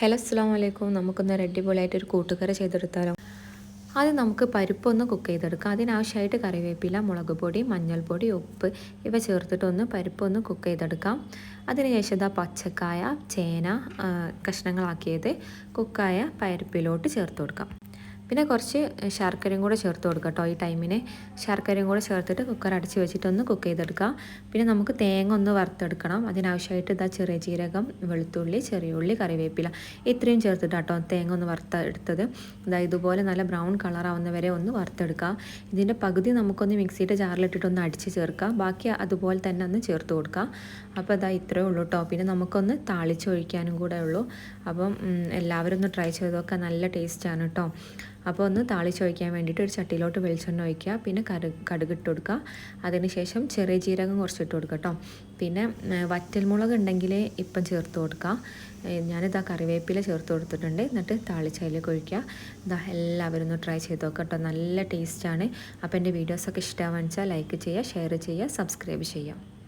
Hello അസ്സാം വലൈക്കും നമുക്കൊന്ന് അടിപൊളിയായിട്ടൊരു കൂട്ടുകറി ചെയ്തെടുത്താലോ? ആദ്യം നമുക്ക് പരിപ്പൊന്ന് കുക്ക് ചെയ്തെടുക്കാം. അതിനാവശ്യമായിട്ട് കറിവേപ്പില മുളക് പൊടി മഞ്ഞൾപ്പൊടി ഉപ്പ് ഇവ ചേർത്തിട്ടൊന്ന് പരിപ്പൊന്ന് കുക്ക് ചെയ്തെടുക്കാം. അതിനുശേഷം ഇതാ പച്ചക്കായ ചേന കഷ്ണങ്ങളാക്കിയത് കുക്കായ പരിപ്പിലോട്ട് ചേർത്ത് കൊടുക്കാം. പിന്നെ കുറച്ച് ശർക്കരയും കൂടെ ചേർത്ത് കൊടുക്കുക കേട്ടോ ഈ ടൈമിന്. ശർക്കരയും കൂടെ ചേർത്തിട്ട് കുക്കർ അടച്ച് വെച്ചിട്ടൊന്ന് കുക്ക് ചെയ്തെടുക്കുക പിന്നെ നമുക്ക് തേങ്ങ ഒന്ന് വറുത്തെടുക്കണം. അതിനാവശ്യമായിട്ട് ഇതാ ചെറിയ ജീരകം വെളുത്തുള്ളി ചെറിയ ഉള്ളി കറിവേപ്പില ഇത്രയും ചേർത്തിട്ട് കേട്ടോ തേങ്ങ ഒന്ന് വറുത്തെടുത്തത് ഇതാ ഇതുപോലെ നല്ല ബ്രൗൺ കളർ ആവുന്നവരെ ഒന്ന് വറുത്തെടുക്കുക ഇതിന്റെ പകുതി നമുക്കൊന്ന് മിക്സിയുടെ ജാറിലിട്ടിട്ട് ഒന്ന് അടിച്ച് ചേർക്കുക ബാക്കി അതുപോലെ തന്നെ ഒന്ന് ചേർത്ത് കൊടുക്കുക അപ്പോൾ ഇതാ ഇത്രയേ ഉള്ളൂ കേട്ടോ പിന്നെ നമുക്കൊന്ന് താളിച്ചൊഴിക്കാനും കൂടെ ഉള്ളൂ. അപ്പം എല്ലാവരും ഒന്ന് ട്രൈ ചെയ്ത് നോക്കുക നല്ല ടേസ്റ്റാണ് കേട്ടോ അപ്പോൾ ഒന്ന് താളിച്ച് ഒഴിക്കാൻ വേണ്ടിയിട്ട് ഒരു ചട്ടിയിലോട്ട് വെളിച്ചെണ്ണ ഒഴിക്കുക. പിന്നെ കടു കടുകിട്ട് കൊടുക്കുക. അതിനുശേഷം ചെറിയ ജീരകം കുറച്ചിട്ട് കൊടുക്കുക കേട്ടോ. പിന്നെ വറ്റൽമുളക് ഉണ്ടെങ്കിൽ ഇപ്പം ചേർത്ത് കൊടുക്കുക ഞാനിതാ കറിവേപ്പില ചേർത്ത് കൊടുത്തിട്ടുണ്ട്. എന്നിട്ട് താളിച്ചതിലേക്ക് ഒഴിക്കുക. ഇതാ എല്ലാവരും ഒന്ന് ട്രൈ ചെയ്ത് നോക്കാം കേട്ടോ. നല്ല ടേസ്റ്റാണ്. അപ്പോൾ എന്റെ വീഡിയോസൊക്കെ ഇഷ്ടമാണെന്ന് വെച്ചാൽ ലൈക്ക് ചെയ്യുക ഷെയർ ചെയ്യുക സബ്സ്ക്രൈബ് ചെയ്യുക.